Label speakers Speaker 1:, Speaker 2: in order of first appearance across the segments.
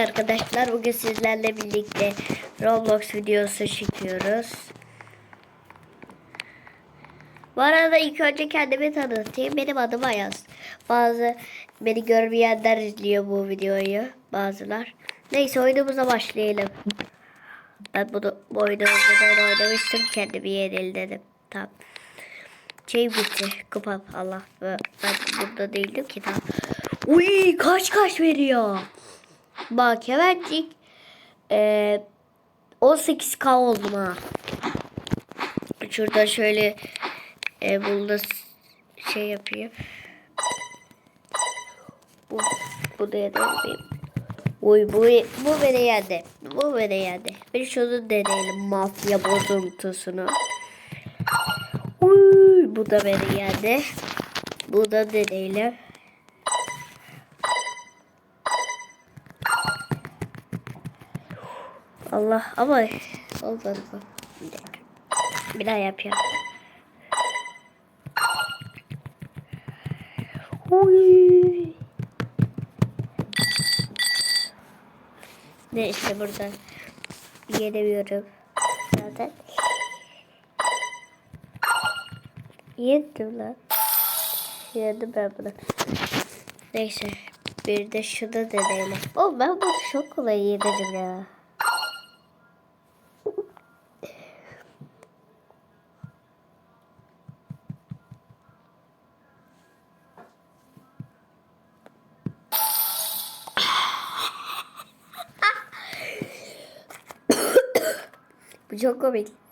Speaker 1: arkadaşlar bugün sizlerle birlikte Roblox videosu çekiyoruz. Bu arada ilk önce kendimi tanıtayım. Benim adım Ayaz. Bazı beni görmeyenler izliyor bu videoyu. Bazılar. Neyse oyunumuza başlayalım. Ben bunu bu oyunu önceden oynamıştım. Kendimi yenildim. Tamam. Şey bitti. Kupam Allah. Ben burada değildim ki tamam. Uy kaç kaç veriyor. Bak hemencik e, 18k oldum ha. Şurada şöyle e, burada şey yapayım. Bu, bu da yedim. Uy bu, bu beni yendi. Bu beni yendi. Bir şunu deneyelim mafya bozuntusunu. Uy bu da beni yendi. Bu da deneyelim. Allah ama olmadı bu. Bir dakika. Bir daha yapıyorum. Uy. Neyse buradan yenemiyorum zaten. Yedim lan. Yedim ben bunu. Neyse bir de şunu deneyelim. Oh ben bunu çok kolay yedim ya. Bu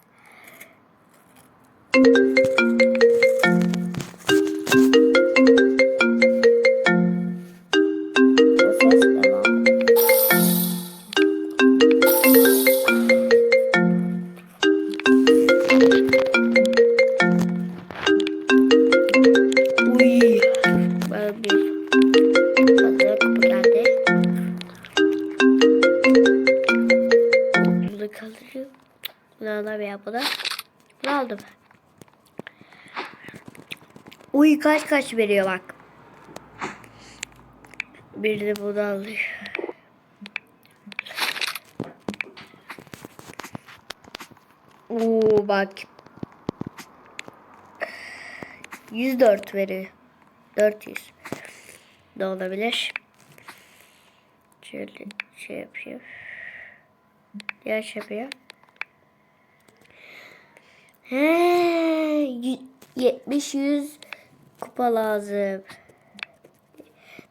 Speaker 1: Uy kaç kaç veriyor bak. Bir de bunu alıyor. Oo bak. 104 veriyor. 400. Ne olabilir? Şöyle şey yapayım. Diğer şey yapıyor. He, y- 70 100 kupa lazım.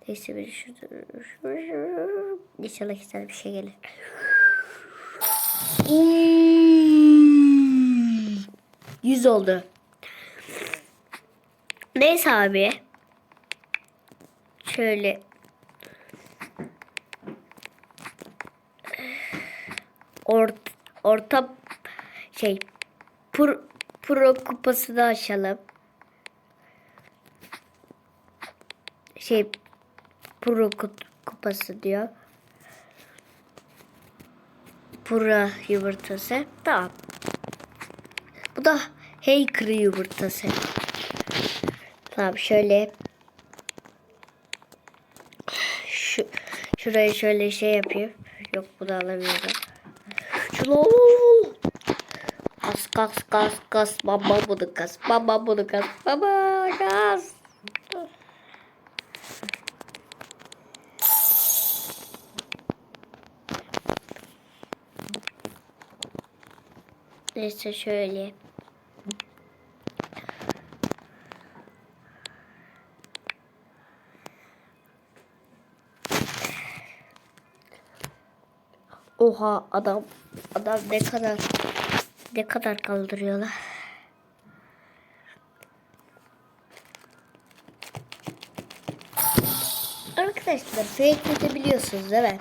Speaker 1: Neyse bir şurada. İnşallah güzel bir şey gelir. Hmm, 100 oldu. Neyse abi. Şöyle. Ort, orta şey pro, pro kupasını açalım. Şey pro kupası diyor. Pro yumurtası. Tamam. Bu da hacker yumurtası. Tamam şöyle şu şurayı şöyle şey yapayım. Yok bunu alamıyorum. Şunu. Kas kas kas kas baba bunu kas baba bunu kas baba kas. Neyse şöyle. Oha adam adam ne kadar ne kadar kaldırıyorlar. Arkadaşlar fake biliyorsunuz değil mi?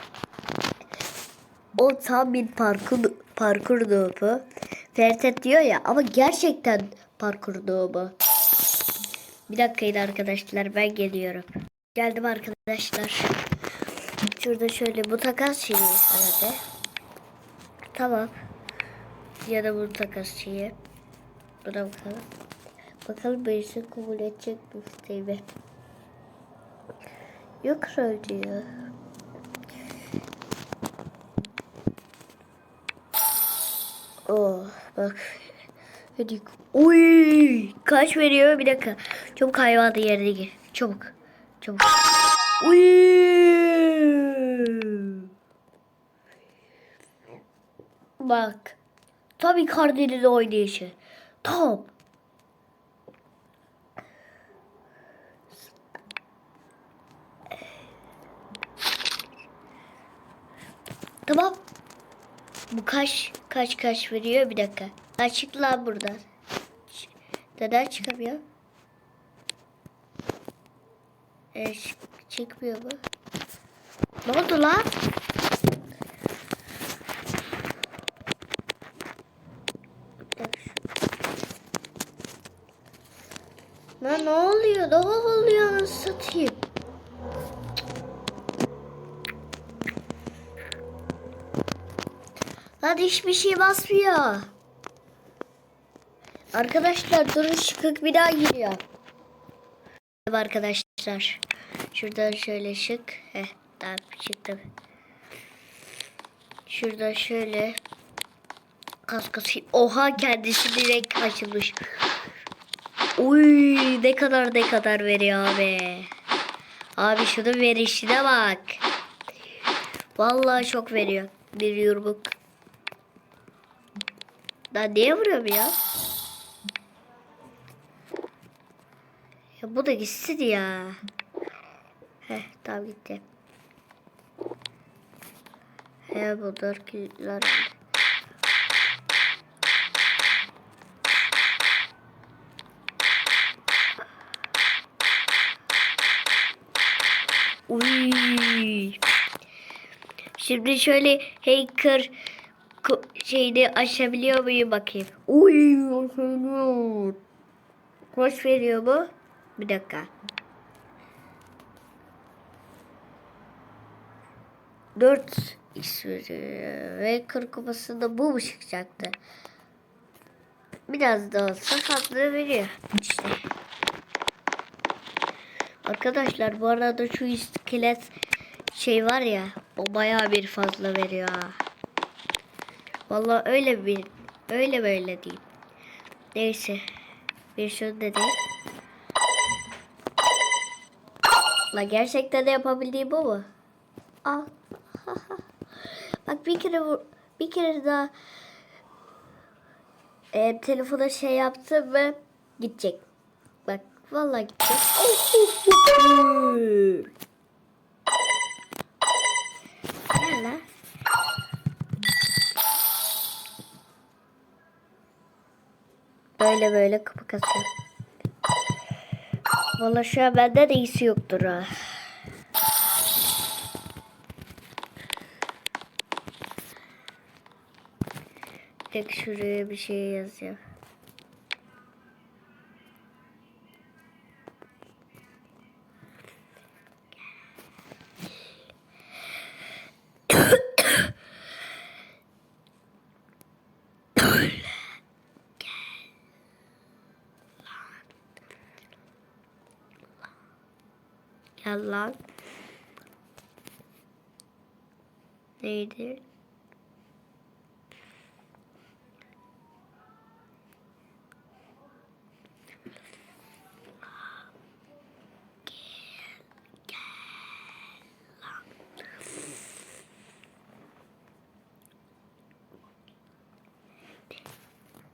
Speaker 1: O tam bir parkur parkur noobu. Fertet diyor ya ama gerçekten parkur noobu. Bir dakikaydı arkadaşlar ben geliyorum. Geldim arkadaşlar. Şurada şöyle bu takas şeyi herhalde. Tamam. Ya da bu takas şeyi. Buna bakalım. Bakalım birisi kabul edecek mi isteğimi. Yok öyle diyor. Oh bak. Hadi. Uy, kaç veriyor? Bir dakika. Çabuk hayvanı yerine gir. Çabuk. Çabuk. Uy. Bak. Tabii Icardi'nin oynayışı. Top. Tamam. Bu kaç kaç kaç veriyor? Bir dakika. Açıkla buradan. Neden çıkamıyor? E, çık- çıkmıyor bu. Ne oldu lan? Lan ne oluyor? Ne oluyor? Satayım? Lan hiçbir şey basmıyor. Arkadaşlar durun şıkık bir daha giriyor. Arkadaşlar. Şuradan şöyle şık. Heh tamam çıktım. Şuradan şöyle. Kaskası. Oha kendisi direkt açılmış. Uy ne kadar ne kadar veriyor abi. Abi şunun verişine bak. Vallahi çok veriyor. Bir yumruk. Lan niye vuruyorum ya? Ya bu da gitsin ya. Heh tamam gitti. He bu dört kilitler. Uy. Şimdi şöyle hacker şeyini açabiliyor muyum bakayım. Uy. Kaç veriyor bu? Bir dakika. Dört x veriyor. Ve kır kupasında bu mu çıkacaktı? Biraz da olsa fazla veriyor. İşte. Arkadaşlar bu arada şu iskelet şey var ya o bayağı bir fazla veriyor ha. Vallahi öyle bir öyle böyle değil. Neyse. Bir şunu da değil. La gerçekten de yapabildiğim bu mu? Aa. Bak bir kere vur, bir kere daha e, telefona şey yaptım ve gidecek. Bak vallahi gidecek. Böyle böyle kapı kasıyor. Valla şu an bende de iyisi yoktur ha. Tek şuraya bir şey yazıyor. Gel lan. Neydi?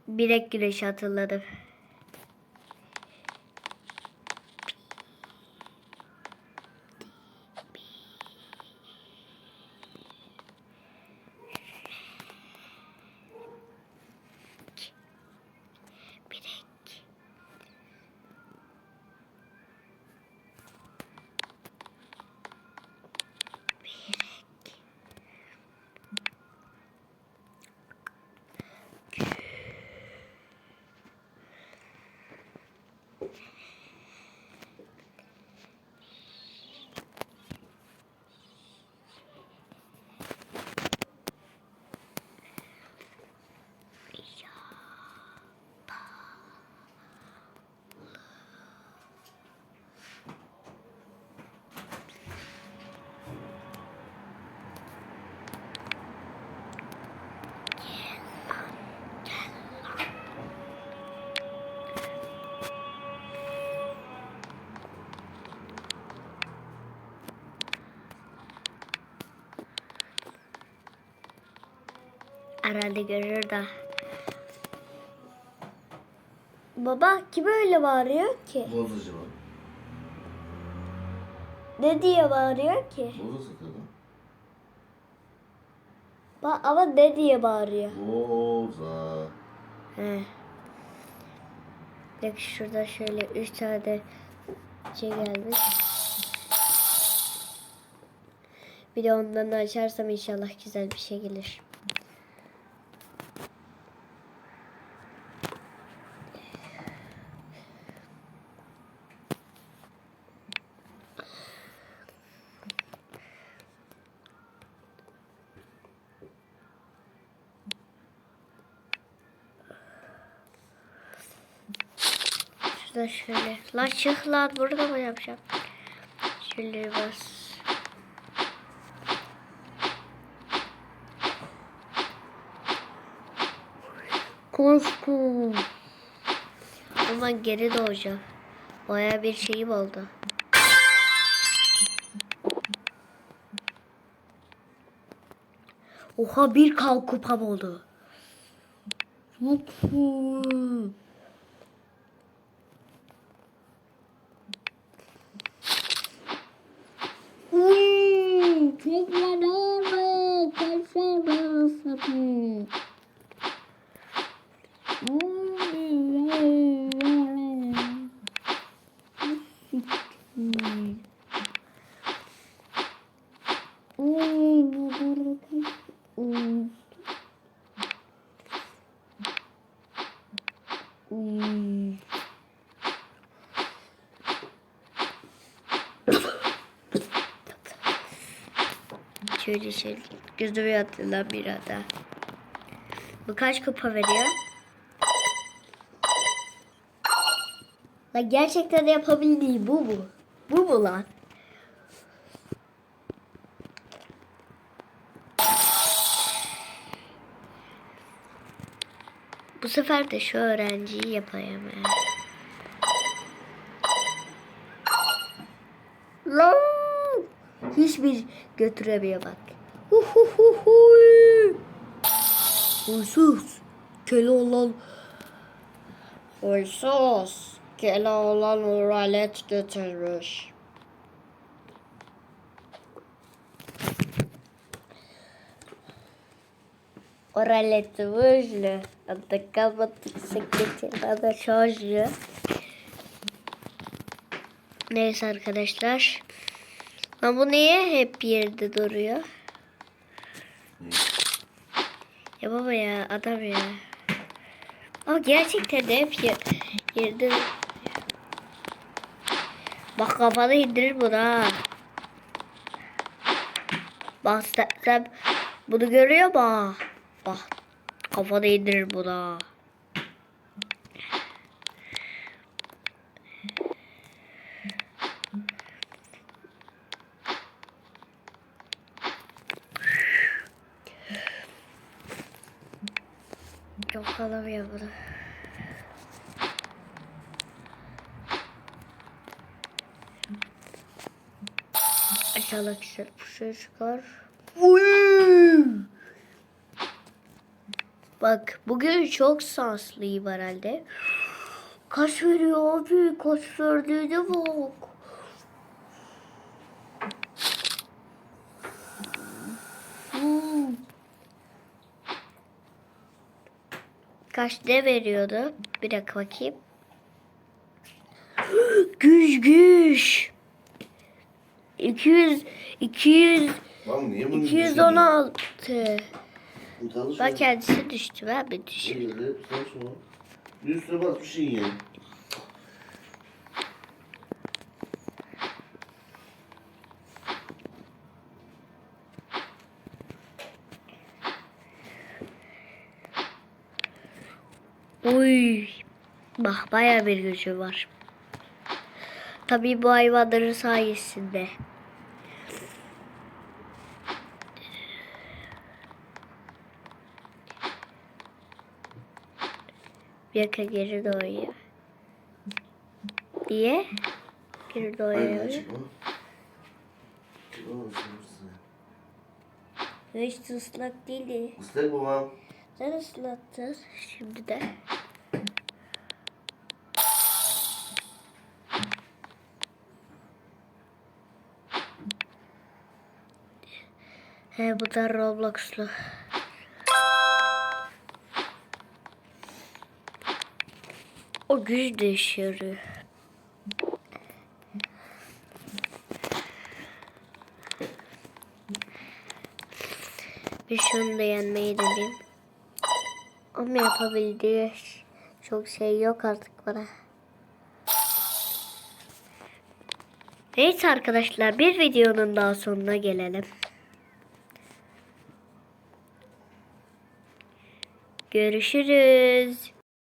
Speaker 1: Bilek güreşi hatırladım. Herhalde görür de. Baba kim öyle bağırıyor ki?
Speaker 2: Bozacı var.
Speaker 1: Ne diye bağırıyor ki?
Speaker 2: Boza sakalı.
Speaker 1: Ba ama ne diye bağırıyor?
Speaker 2: Boza.
Speaker 1: He. Bak şurada şöyle üç tane şey gelmiş. Bir de ondan açarsam inşallah güzel bir şey gelir. Şurada şöyle. La çık lan burada mı yapacağım? Şöyle bas. Koştum. Ama geri doğacağım. Baya bir şeyim oldu. Oha bir kalk kupam oldu. Çok Şöyle şöyle gözümü yatırlar bir ada. Bu kaç kupa veriyor? Lan gerçekten yapabildiği bu mu? Bu mu lan? Bu sefer de şu öğrenciyi yapayım. ya. Lan! Hiçbir götüremiyor bak. Huhuhuhu. Huysuz. Köle olan Huysuz. Köle olan oralet götürmüş. Oraleti vujlu. Adı kalmadık sekreter. Adı şojlu. Neyse arkadaşlar. Ama bu niye hep yerde duruyor? Ya baba ya adam ya. Ama gerçekten de hep ye- yerde Bak kafanı indirir bunu ha. Bak sen, sen bunu görüyor mu? Bak kafanı indirir bunu. Çok alamıyor bunu. Aşağıda güzel bir çıkar. Uy! Bak bugün çok şanslıyım herhalde. Kaç veriyor abi? Kaç verdiğine bak. Hmm. Kaç ne veriyordu? Bir dakika bakayım. Güç güç. 200 200
Speaker 2: Lan niye bunu
Speaker 1: 216.
Speaker 2: Utanış
Speaker 1: Bak kendisi düştü ben düştüm?
Speaker 2: Şöyle sen şunu. Bir üstüne bas bir şey ye.
Speaker 1: Uy. Bak baya bir gücü var. Tabii bu hayvanların sayesinde. Yaka geri doğuyor. Niye? Geri doğuyor. Hiç ıslak değildi.
Speaker 2: Islak babam.
Speaker 1: Sen ıslattın şimdi de. He bu da Roblox'lu. O güç değişiyor. Bir şunu da yenmeyi deneyeyim. Ama yapabildiği çok şey yok artık bana. Neyse arkadaşlar bir videonun daha sonuna gelelim. Görüşürüz.